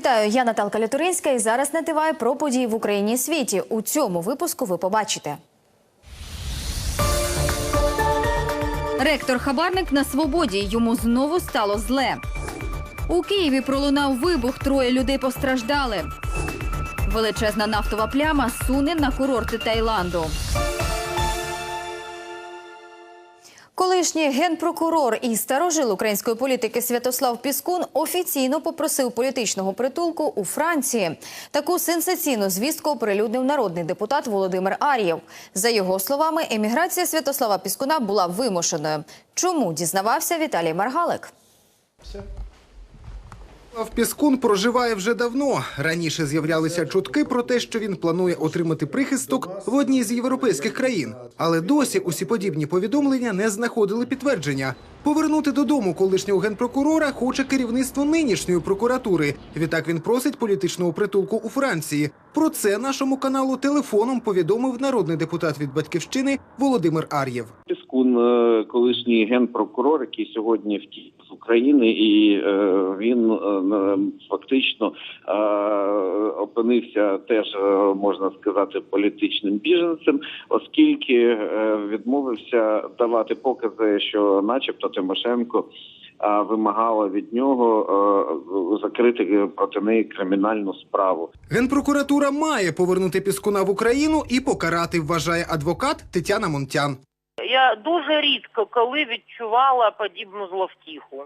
Вітаю, я Наталка Лятуринська і зараз на ТВ про події в Україні і світі. У цьому випуску ви побачите. Ректор Хабарник на свободі. Йому знову стало зле. У Києві пролунав вибух. Троє людей постраждали. Величезна нафтова пляма суне на курорти Таїланду. Колишній генпрокурор і старожил української політики Святослав Піскун офіційно попросив політичного притулку у Франції. Таку сенсаційну звістку оприлюднив народний депутат Володимир Ар'єв. За його словами, еміграція Святослава Піскуна була вимушеною. Чому дізнавався Віталій Маргалик? В Піскун проживає вже давно. Раніше з'являлися чутки про те, що він планує отримати прихисток в одній з європейських країн. Але досі усі подібні повідомлення не знаходили підтвердження. Повернути додому колишнього генпрокурора хоче керівництво нинішньої прокуратури. Відтак він просить політичного притулку у Франції. Про це нашому каналу телефоном повідомив народний депутат від батьківщини Володимир Ар'єв. Е, колишній генпрокурор, який сьогодні втік з України, і е, він е, фактично опинився теж можна сказати політичним біженцем, оскільки відмовився давати покази, що, начебто, Тимошенко. Вимагала від нього закрити проти неї кримінальну справу. Генпрокуратура має повернути Піскуна в Україну і покарати, вважає адвокат Тетяна Монтян. Я дуже рідко коли відчувала подібну зловтіху.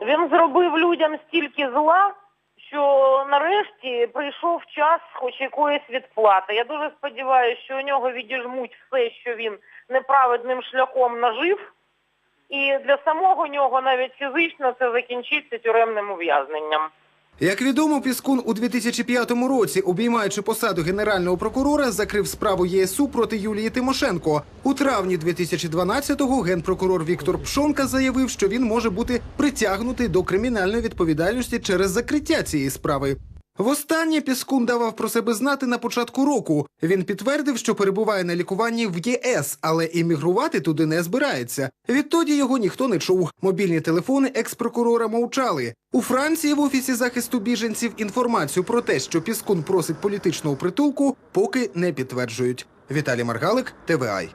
Він зробив людям стільки зла, що нарешті прийшов час хоч якоїсь відплати. Я дуже сподіваюся, що у нього відіжмуть все, що він неправедним шляхом нажив, і для самого нього навіть фізично це закінчиться тюремним ув'язненням. Як відомо, Піскун у 2005 році, обіймаючи посаду генерального прокурора, закрив справу ЄСУ проти Юлії Тимошенко. У травні 2012-го генпрокурор Віктор Пшонка заявив, що він може бути притягнутий до кримінальної відповідальності через закриття цієї справи. Востаннє Піскун давав про себе знати на початку року. Він підтвердив, що перебуває на лікуванні в ЄС, але іммігрувати туди не збирається. Відтоді його ніхто не чув. Мобільні телефони екс-прокурора мовчали. У Франції в офісі захисту біженців інформацію про те, що Піскун просить політичного притулку, поки не підтверджують. Віталій Маргалик, ТВАЙ.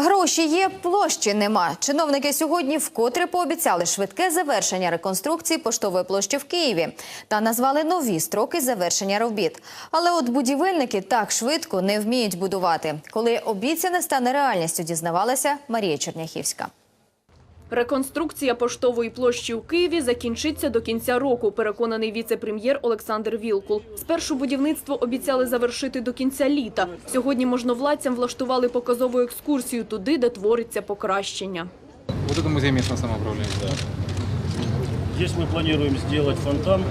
Гроші є, площі нема. Чиновники сьогодні вкотре пообіцяли швидке завершення реконструкції поштової площі в Києві та назвали нові строки завершення робіт. Але от будівельники так швидко не вміють будувати. Коли обіцяне стане реальністю, дізнавалася Марія Черняхівська. Реконструкція поштової площі у Києві закінчиться до кінця року, переконаний віце-прем'єр Олександр Вілкул. Спершу будівництво обіцяли завершити до кінця літа. Сьогодні можновладцям влаштували показову екскурсію туди, де твориться покращення. Вот это музей местного самоуправления. Здесь мы планируем сделать фонтан, э,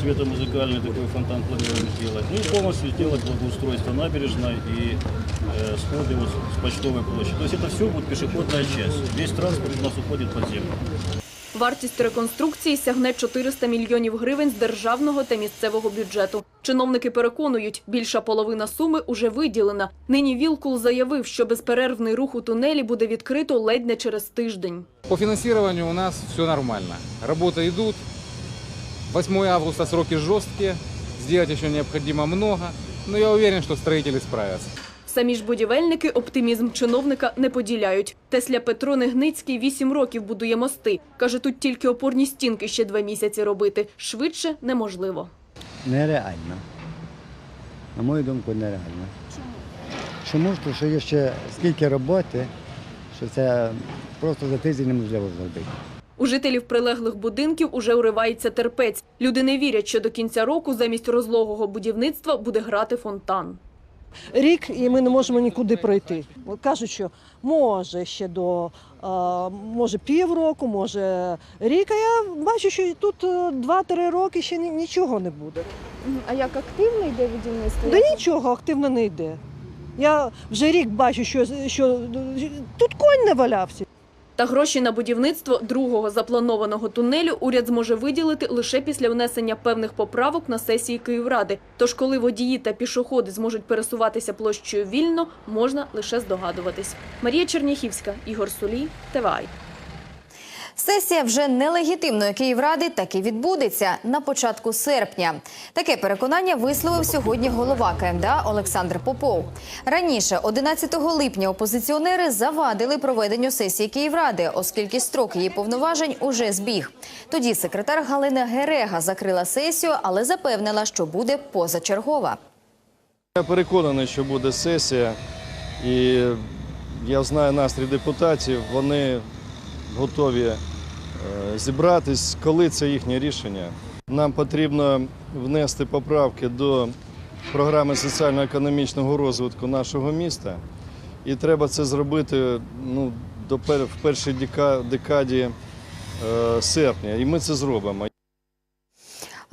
цветомузыкальный такой фонтан планируем сделать. Ну и полностью сделать благоустройство набережной и э, сходы вот с почтовой площади. То есть это все будет пешеходная часть. Весь транспорт у нас уходит под землю. Вартість реконструкції сягне 400 мільйонів гривень з державного та місцевого бюджету. Чиновники переконують, більша половина суми уже виділена. Нині Вілкул заявив, що безперервний рух у тунелі буде відкрито ледь не через тиждень. По финансированию у нас все нормально. Работы идут. 8 августа сроки жесткие. Сделать еще необходимо много. Но я уверен, что строители справятся. Самі ж будівельники оптимізм чиновника не поділяють. Тесля Петро Негницький вісім років будує мости. Каже, тут тільки опорні стінки ще два місяці робити. Швидше неможливо. Нереально. На мою думку, нереально. Чому? Тому що є ще скільки роботи, що це просто за тиждень неможливо зробити. У жителів прилеглих будинків уже уривається терпець. Люди не вірять, що до кінця року замість розлогого будівництва буде грати фонтан. рік, і ми не можемо нікуди пройти. Кажуть, що може ще до е, може півроку, може рік. А я бачу, що тут е, 2-3 роки ще нічого не буде. А як активно йде будівництво? Да нічого активно не йде. Я вже рік бачу, що, що тут конь не валявся. Та гроші на будівництво другого запланованого тунелю уряд зможе виділити лише після внесення певних поправок на сесії Київради. Тож, коли водії та пішоходи зможуть пересуватися площею вільно, можна лише здогадуватись. Марія Черніхівська, Ігор Сулій, ТВАЙ. Сесія вже нелегітимної Київради таки відбудеться на початку серпня. Таке переконання висловив сьогодні голова КМДА Олександр Попов. Раніше, 11 липня, опозиціонери завадили проведенню сесії Київради, оскільки строк її повноважень уже збіг. Тоді секретар Галина Герега закрила сесію, але запевнила, що буде позачергова. Я переконаний, що буде сесія, і я знаю настрій депутатів, вони готові зібратись, коли це їхнє рішення. Нам потрібно внести поправки до програми соціально-економічного розвитку нашого міста. І треба це зробити ну, в першій декаді е, серпня. І ми це зробимо.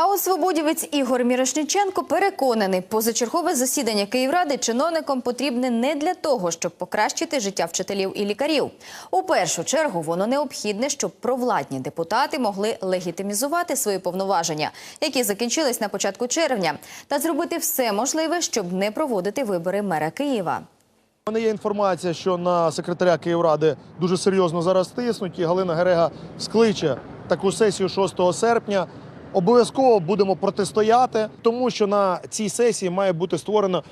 А от свободівець Ігор Мірошниченко переконаний, позачергове засідання Київради чиновникам потрібне не для того, щоб покращити життя вчителів і лікарів. У першу чергу воно необхідне, щоб провладні депутати могли легітимізувати свої повноваження, які закінчились на початку червня, та зробити все можливе, щоб не проводити вибори мера Києва. У мене є інформація, що на секретаря Київради дуже серйозно зараз тиснуть, і Галина Герега скличе таку сесію 6 серпня. Обов'язково будемо протистояти, тому що на цій сесії має бути створено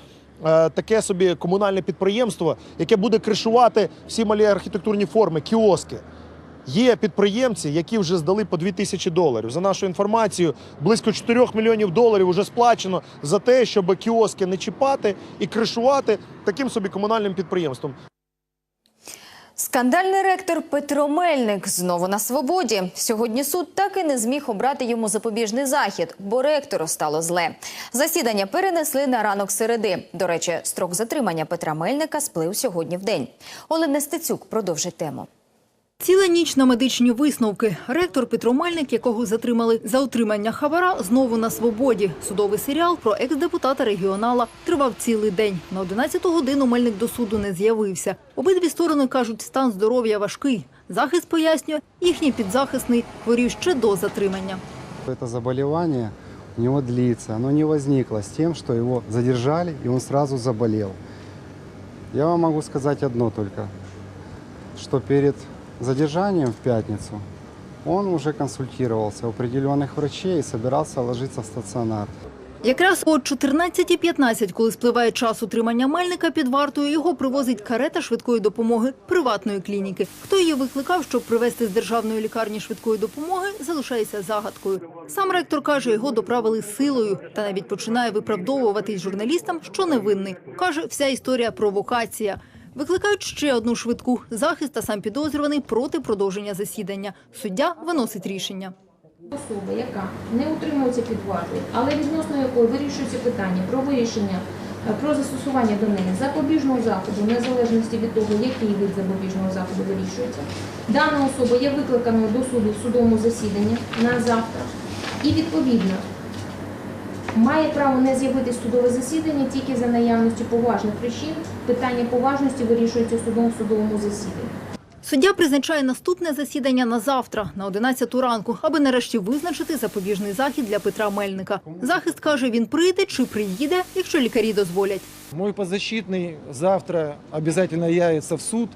е, таке собі комунальне підприємство, яке буде кришувати всі малі архітектурні форми, кіоски. Є підприємці, які вже здали по 2 тисячі доларів. За нашою інформацією, близько 4 мільйонів доларів вже сплачено за те, щоб кіоски не чіпати і кришувати таким собі комунальним підприємством. Скандальний ректор Петро Мельник знову на свободі. Сьогодні суд так і не зміг обрати йому запобіжний захід, бо ректору стало зле. Засідання перенесли на ранок середи. До речі, строк затримання Петра Мельника сплив сьогодні в день. Олена Стецюк продовжить тему. Ціла ніч на медичні висновки. Ректор Петро Мельник, якого затримали за отримання хабара, знову на свободі. Судовий серіал про екс-депутата регіонала тривав цілий день. На 11-ту годину Мельник до суду не з'явився. Обидві сторони кажуть, стан здоров'я важкий. Захист пояснює, їхній підзахисний хворів ще до затримання. Это заболевание у него длится. Оно не возникло с тем, что его задержали, и он сразу заболел. Я вам могу сказать одно только, что перед задержанием в пятницу он уже консультировался у определенных врачей и собирался ложиться в стационар. Якраз о 14.15, коли спливає час утримання Мельника під вартою, його привозить карета швидкої допомоги приватної клініки. Хто її викликав, щоб привезти з державної лікарні швидкої допомоги, залишається загадкою. Сам ректор каже, його доправили силою та навіть починає виправдовуватись журналістам, що невинний. Каже, вся історія провокація. Викликають ще одну швидку захист та сам підозрюваний проти продовження засідання. Суддя виносить рішення. Особа, яка не утримується під вартою, але відносно якої вирішується питання про вирішення е, про застосування до неї запобіжного заходу, незалежності від того, який вид запобіжного заходу вирішується. Дана особа є викликаною до суду в судовому засіданні на завтра і відповідно має право не з'явитись в судове засідання тільки за наявності поважних причин. Питання поважності вирішується судом в судовому засіданні. Суддя призначає наступне засідання на завтра, на 11 ранку, аби нарешті визначити запобіжний захід для Петра Мельника. Захист каже, він прийде чи приїде, якщо лікарі дозволять. Мой подзащитный завтра обязательно явится в суд,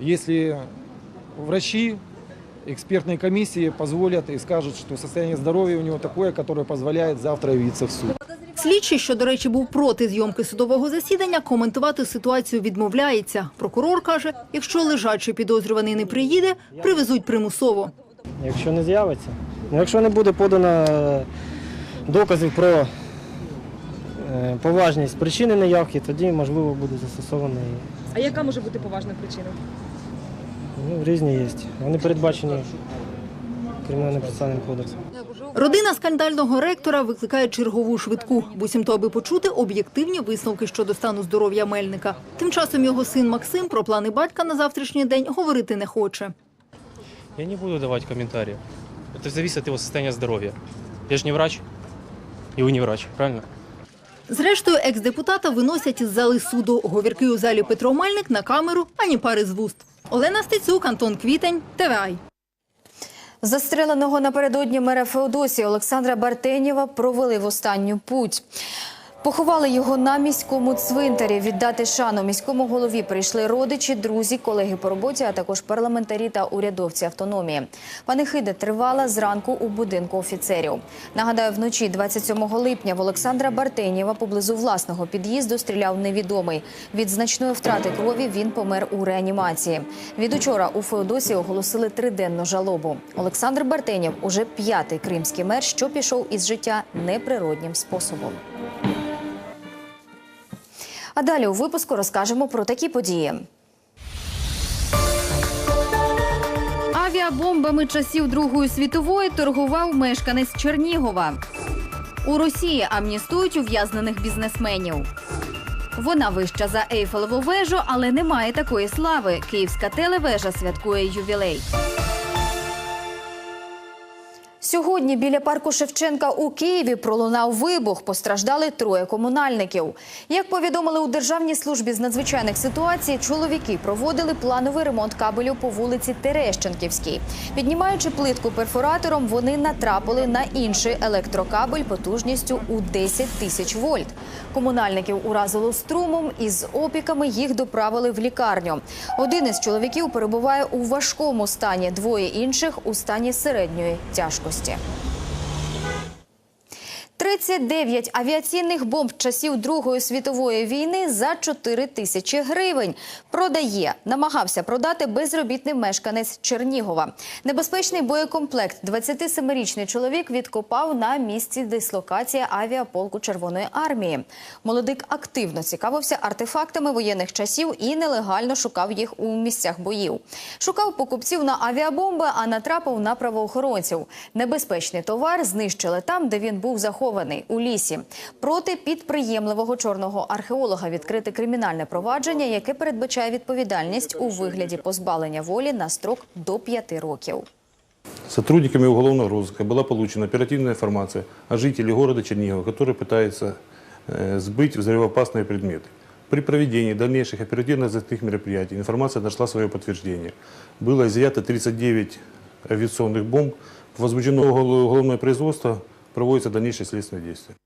если врачи, экспертные комиссии позволят и скажут, что состояние здоровья у него такое, которое позволяет завтра явиться в суд. Слідчий, що, до речі, був проти зйомки судового засідання, коментувати ситуацію відмовляється. Прокурор каже, якщо лежачий підозрюваний не приїде, привезуть примусово. Якщо не з'явиться, ну, якщо не буде подано е, доказів про е, поважність причини неявки, тоді можливо буде застосований. А яка може бути поважна причина? Ну, різні є. Вони передбачені кримінальним процесуальним кодексом. Родина скандального ректора викликає чергову швидку, буцімто аби почути об'єктивні висновки щодо стану здоров'я Мельника. Тим часом його син Максим про плани батька на завтрашній день говорити не хоче. Я не буду давать комментариев. Это зависит от его состояния здоровья. Я же не врач. И вы не врач, правильно? Зрештою, екс-депутата виносять із зали суду. Говірки у залі Петро Мельник на камеру, ані пари з вуст. Олена Стецюк, Антон Квітень, ТВАЙ. Застреленого напередодні мера Феодосії Олександра Бартенєва провели в останню путь. Поховали його на міському цвинтарі. Віддати шану міському голові прийшли родичі, друзі, колеги по роботі, а також парламентарі та урядовці автономії. Панихида тривала зранку у будинку офіцерів. Нагадаю, вночі 27 липня в Олександра Бартенєва поблизу власного під'їзду стріляв невідомий. Від значної втрати крові він помер у реанімації. Від учора у Феодосії оголосили триденну жалобу. Олександр Бартенєв уже п'ятий кримський мер, що пішов із життя неприроднім способом. А далі у випуску розкажемо про такі події. Авіабомбами часів Другої світової торгував мешканець Чернігова. У Росії амністують ув'язнених бізнесменів. Вона вища за Ейфелеву вежу, але не має такої слави. Київська телевежа святкує ювілей. Сьогодні біля парку Шевченка у Києві пролунав вибух. Постраждали троє комунальників. Як повідомили у Державній службі з надзвичайних ситуацій, чоловіки проводили плановий ремонт кабелю по вулиці Терещенківській. Піднімаючи плитку перфоратором, вони натрапили на інший електрокабель потужністю у 10 тисяч вольт. Комунальників уразило струмом і з опіками їх доправили в лікарню. Один із чоловіків перебуває у важкому стані, двоє інших у стані середньої тяжкості. 对。39 авіаційних бомб часів Другої світової війни за 4 тисячі гривень. Продає, намагався продати безробітний мешканець Чернігова. Небезпечний боєкомплект 27-річний чоловік відкопав на місці дислокації авіаполку Червоної армії. Молодик активно цікавився артефактами воєнних часів і нелегально шукав їх у місцях боїв. Шукав покупців на авіабомби, а натрапив на правоохоронців. Небезпечний товар знищили там, де він був захований у лісі. Проти підприємливого чорного археолога відкрите кримінальне провадження, яке передбачає відповідальність у вигляді позбавлення волі на строк до 5 років. Сотрудниками уголовного розыска была получена оперативная информация о жителе города Чернигова, который пытается э, сбыть взрывоопасные предметы. При проведении дальнейших оперативно-розыскных мероприятий информация нашла свое подтверждение. Было изъято 39 авиационных бомб, возбуждено угол- уголовное производство, проводятся дальнейшие следственные действия.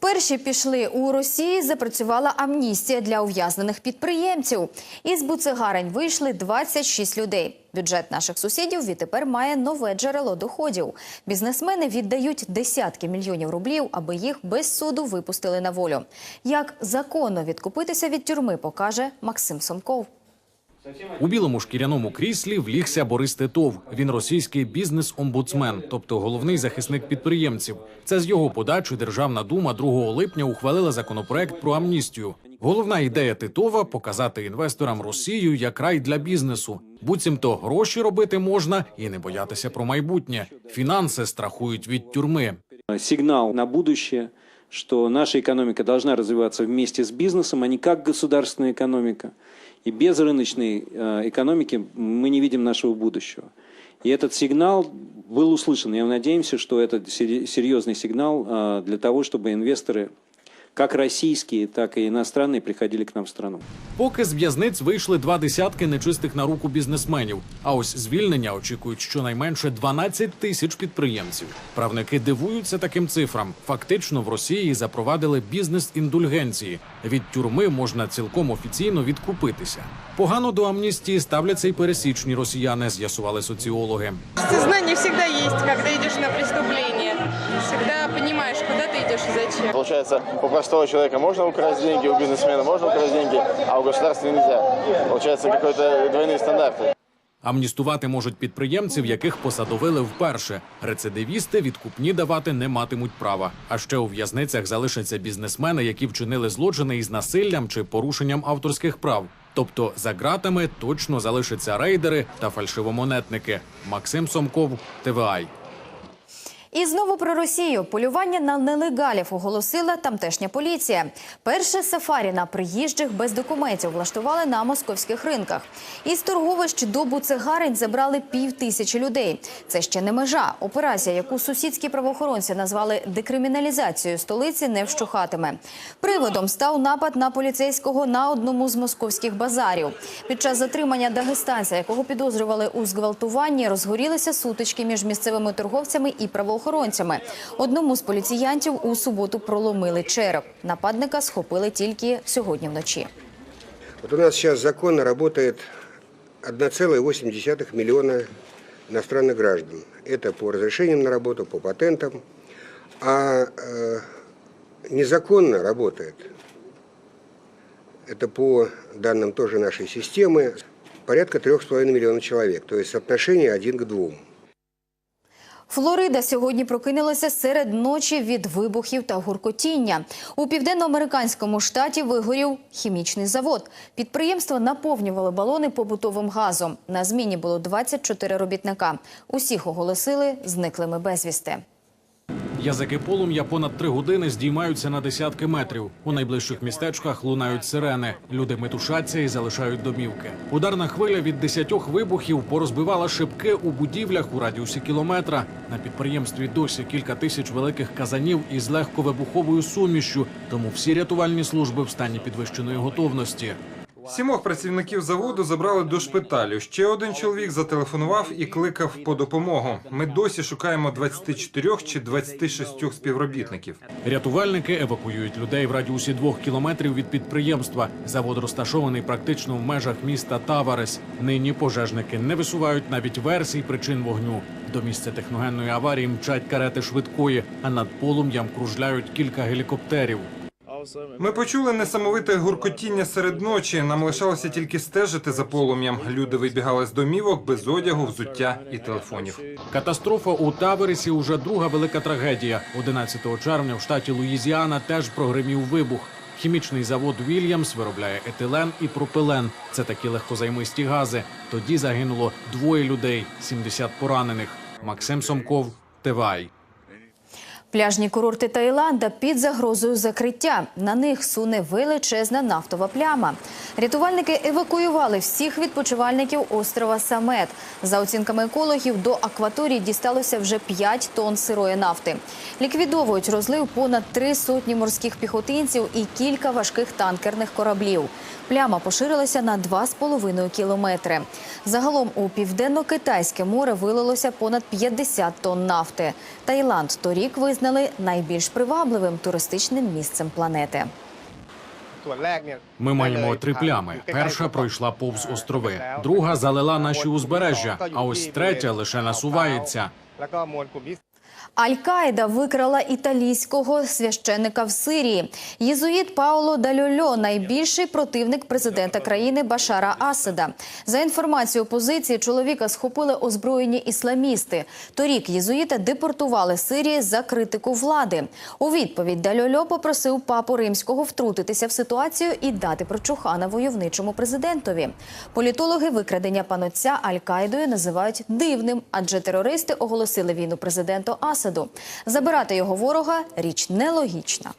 Перші пішли у Росії. Запрацювала амністія для ув'язнених підприємців. Із буцегарень вийшли 26 людей. Бюджет наших сусідів відтепер має нове джерело доходів. Бізнесмени віддають десятки мільйонів рублів, аби їх без суду випустили на волю. Як законно відкупитися від тюрми, покаже Максим Сомков. У білому шкіряному кріслі влігся Борис Титов. Він російський бізнес-омбудсмен, тобто головний захисник підприємців. Це з його подачі Державна дума 2 липня ухвалила законопроект про амністію. Головна ідея Титова показати інвесторам Росію як рай для бізнесу. Буцімто гроші робити можна і не боятися про майбутнє. Фінанси страхують від тюрми. сигнал на будущее, что наша экономика должна развиваться вместе с бизнесом, а не как государственная экономика. И без рыночной э, экономики мы не видим нашего будущего. И этот сигнал был услышан. Мы надеемся, что это серьезный сигнал э, для того, чтобы инвесторы, как российские, так и иностранные, приходили к нам в страну. Поки з в'язниць вийшли два десятки нечистих на руку бізнесменів. А ось звільнення очікують щонайменше 12 тисяч підприємців. Правники дивуються таким цифрам. Фактично в Росії запровадили бізнес-індульгенції. Від тюрми можна цілком офіційно відкупитися. Погано до амністії ставляться й пересічні росіяни, з'ясували соціологи. Сознание всегда есть, когда идешь на преступление. Всегда понимаешь, куда ты идешь и зачем. Получается, у простого человека можно украсть деньги, у бизнесмена можно украсть деньги, а у государства нельзя. Получается, какой-то двойные стандарты. Амністувати можуть підприємців, яких посадовили вперше. Рецидивісти відкупні давати не матимуть права. А ще у в'язницях залишаться бізнесмени, які вчинили злочини із насиллям чи порушенням авторських прав. Тобто за ґратами точно залишаться рейдери та фальшивомонетники. Максим Сомков, ТВАЙ. І знову про Росію. Полювання на нелегалів оголосила тамтешня поліція. Перше сафарі на приїжджих без документів влаштували на московських ринках. Із торговищ до буцегарень забрали пів тисячі людей. Це ще не межа. Операція, яку сусідські правоохоронці назвали декриміналізацією столиці, не вщухатиме. Приводом став напад на поліцейського на одному з московських базарів. Під час затримання дагестанця, якого підозрювали у зґвалтуванні, розгорілися сутички між місцевими торговцями і правоохоронцями правоохоронцями. Одному з поліціянтів у суботу проломили череп. Нападника схопили тільки сьогодні вночі. Вот у нас сейчас законно работает 1,8 миллиона иностранных граждан. Это по разрешениям на работу, по патентам. А э, незаконно работает, это по данным тоже нашей системы, порядка 3,5 миллиона человек. То есть соотношение 1 к 2. Флорида сьогодні прокинулася серед ночі від вибухів та гуркотіння. У південноамериканському штаті вигорів хімічний завод. Підприємство наповнювали балони побутовим газом. На зміні було 24 робітника. Усіх оголосили зниклими безвісти. Язики полум'я понад три години здіймаються на десятки метрів. У найближчих містечках лунають сирени. Люди метушаться і залишають домівки. Ударна хвиля від десятьох вибухів порозбивала шибки у будівлях у радіусі кілометра. На підприємстві досі кілька тисяч великих казанів із легковибуховою сумішшю. Тому всі рятувальні служби в стані підвищеної готовності. Сімох працівників заводу забрали до шпиталю. Ще один чоловік зателефонував і кликав по допомогу. Ми досі шукаємо 24 чи 26 співробітників. Рятувальники евакуюють людей в радіусі двох кілометрів від підприємства. Завод розташований практично в межах міста Таварес. Нині пожежники не висувають навіть версій причин вогню. До місця техногенної аварії мчать карети швидкої, а над полум'ям кружляють кілька гелікоптерів. Ми почули несамовите гуркотіння серед ночі. Нам лишалося тільки стежити за полум'ям. Люди вибігали з домівок без одягу, взуття і телефонів. Катастрофа у Тавересі уже друга велика трагедія. 11 червня в штаті Луїзіана теж прогримів вибух. Хімічний завод Вільямс виробляє етилен і пропилен. Це такі легкозаймисті гази. Тоді загинуло двоє людей, 70 поранених. Максим Сомков, Тивай. Пляжні курорти Таїланда під загрозою закриття. На них суне величезна нафтова пляма. Рятувальники евакуювали всіх відпочивальників острова Самет. За оцінками екологів, до акваторії дісталося вже 5 тонн сирої нафти. Ліквідовують розлив понад три сотні морських піхотинців і кілька важких танкерних кораблів. Пляма поширилася на 2,5 кілометри. Загалом у південно-китайське море вилилося понад 50 тонн нафти. Таїланд торік визнали найбільш привабливим туристичним місцем планети. Ми маємо три плями. Перша пройшла повз острови, друга залила наші узбережжя. А ось третя лише насувається. Аль-Каїда викрала італійського священника в Сирії. Єзуїт Пауло Дальольо – найбільший противник президента країни Башара Асада. За інформацією опозиції, чоловіка схопили озброєні ісламісти. Торік єзуїта депортували Сирії за критику влади. У відповідь Дальольо попросив папу римського втрутитися в ситуацію і дати прочухана войовничому президентові. Політологи викрадення панотця Аль-Каїдою називають дивним, адже терористи оголосили війну президенту Асаду. Забирати його ворога – річ нелогічна.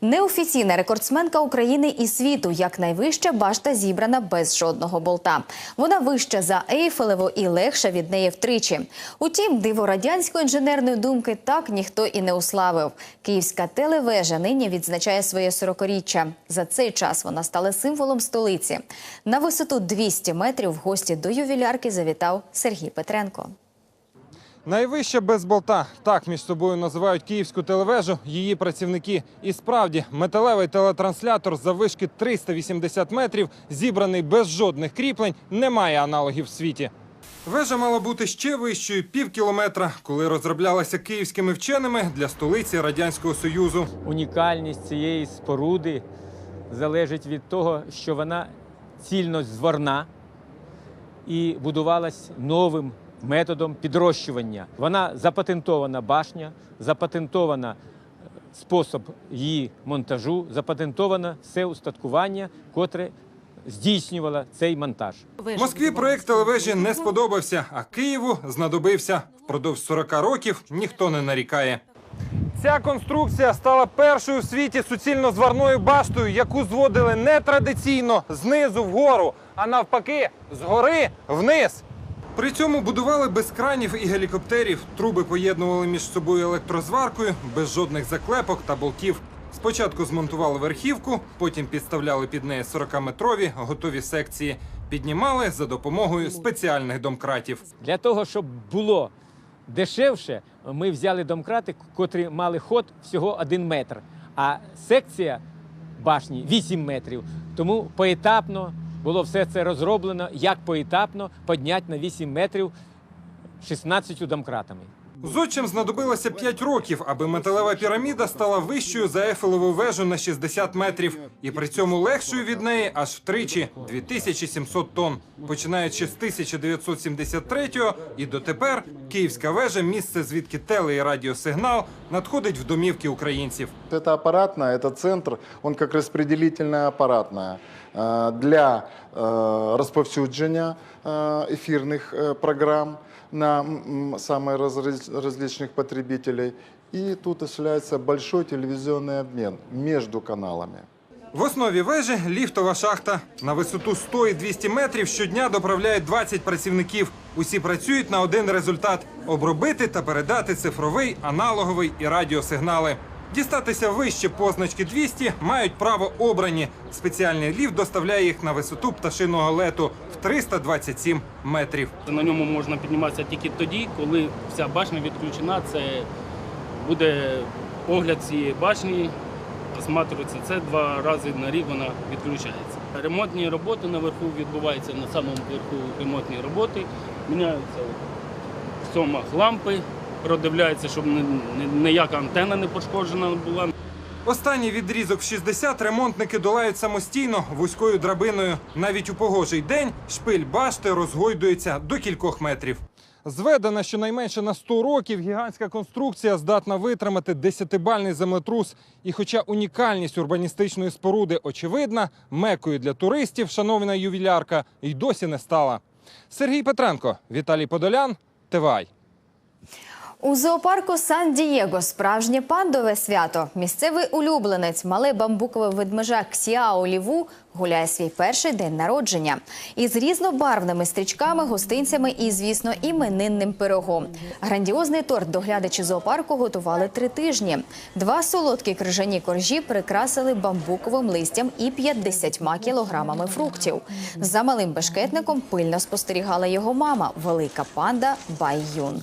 Неофіційна рекордсменка України і світу, як найвища башта зібрана без жодного болта. Вона вища за Ейфелеву і легша від неї втричі. Утім, диво радянської інженерної думки так ніхто і не уславив. Київська телевежа нині відзначає своє 40-річчя. За цей час вона стала символом столиці. На висоту 200 метрів в гості до ювілярки завітав Сергій Петренко. Найвища без болта. Так між собою називають київську телевежу її працівники. І справді металевий телетранслятор за вишки 380 метрів, зібраний без жодних кріплень, не має аналогів в світі. Вежа мала бути ще вищою пів кілометра, коли розроблялася київськими вченими для столиці радянського союзу. Унікальність цієї споруди залежить від того, що вона цільно цільнозворна і будувалась новим методом підрощування. Вона запатентована башня, запатентована спосіб її монтажу, запатентоване все устаткування, котре здійснювало цей монтаж. Москві проект телевежі не сподобався, а Києву знадобився. Впродовж 40 років ніхто не нарікає. Ця конструкція стала першою в світі суцільно зварною баштою, яку зводили не традиційно знизу вгору, а навпаки, згори вниз. При цьому будували без кранів і гелікоптерів. Труби поєднували між собою електрозваркою, без жодних заклепок та болтів. Спочатку змонтували верхівку, потім підставляли під неї 40-метрові готові секції. піднімали за допомогою спеціальних домкратів. Для того, щоб було дешевше, ми взяли домкрати, котрі мали ход всього 1 метр, а секція башні 8 метрів. Тому поетапно було все це розроблено, як поетапно підняти на 8 метрів 16 домкратами. Зодчим знадобилося 5 років, аби металева піраміда стала вищою за Ейфелеву вежу на 60 метрів, і при цьому легшою від неї аж втричі 2700 тонн. Починаючи з 1973-го і дотепер Київська вежа місце, звідки теле і радіосигнал надходить в домівки українців. Это аппаратная, это центр, он как распределительная аппаратная э, для э, розповсюдження э, ефірних э, програм на м, самые разраз- различных потребителей. И тут осуществляется большой телевизионный обмен между каналами. В основі вежі ліфтова шахта. На висоту 100 і 200 метрів щодня доправляють 20 працівників. Усі працюють на один результат обробити та передати цифровий, аналоговий і радіосигнали. Дістатися вище позначки 200 мають право обрані. Спеціальний ліфт доставляє їх на висоту пташиного лету в 327 метрів. На ньому можна підніматися тільки тоді, коли вся башня відключена. Це буде огляд цієї башні, осматривається. Це два рази на рік вона відключається. Ремонтні роботи наверху відбуваються на самому верху ремонтні роботи. Міняються в сомах лампи, продивляються, щоб ні- ні- ніяка антенна не пошкоджена була. Останній відрізок в 60 ремонтники долають самостійно вузькою драбиною. Навіть у погожий день шпиль башти розгойдується до кількох метрів. Зведена щонайменше на 100 років, гігантська конструкція здатна витримати 10-бальний землетрус. І хоча унікальність урбаністичної споруди очевидна, мекою для туристів, шановна ювілярка, й досі не стала. Сергій Петренко, Віталій Подолян, ТВАЙ. У зоопарку Сан-Дієго справжнє пандове свято. Місцевий улюбленець, малий бамбуковий ведмежак Ксіао Ліву гуляє свій перший день народження. Із різнобарвними стрічками, гостинцями і, звісно, іменинним пирогом. Грандіозний торт доглядачі зоопарку готували три тижні. Два солодкі крижані коржі прикрасили бамбуковим листям і 50 кілограмами фруктів. За малим бешкетником пильно спостерігала його мама, велика панда Бай Юн.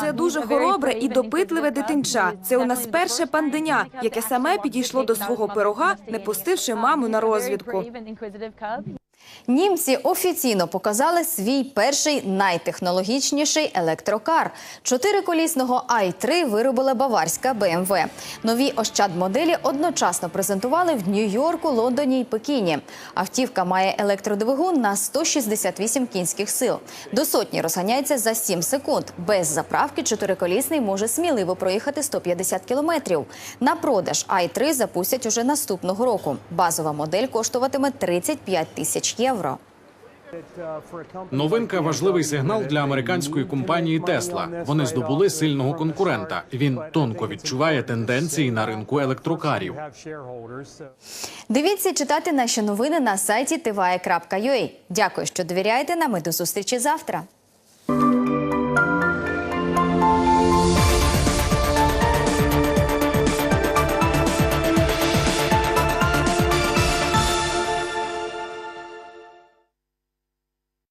Це дуже хоробре і допитливе дитинча. Це у нас перше панденя, яке саме підійшло до свого пирога, не пустивши маму на розвідку. Німці офіційно показали свій перший найтехнологічніший електрокар. Чотириколісного i3 виробила баварська BMW. Нові ощад-моделі одночасно презентували в Нью-Йорку, Лондоні і Пекіні. Автівка має електродвигун на 168 кінських сил. До сотні розганяється за 7 секунд. Без заправки чотириколісний може сміливо проїхати 150 кілометрів. На продаж i3 запустять уже наступного року. Базова модель коштуватиме 35 тисяч євро. Новинка важливий сигнал для американської компанії Tesla. Вони здобули сильного конкурента. Він тонко відчуває тенденції на ринку електрокарів. Дивіться, читати наші новини на сайті tva.ua. Дякую, що довіряєте нам. і До зустрічі завтра.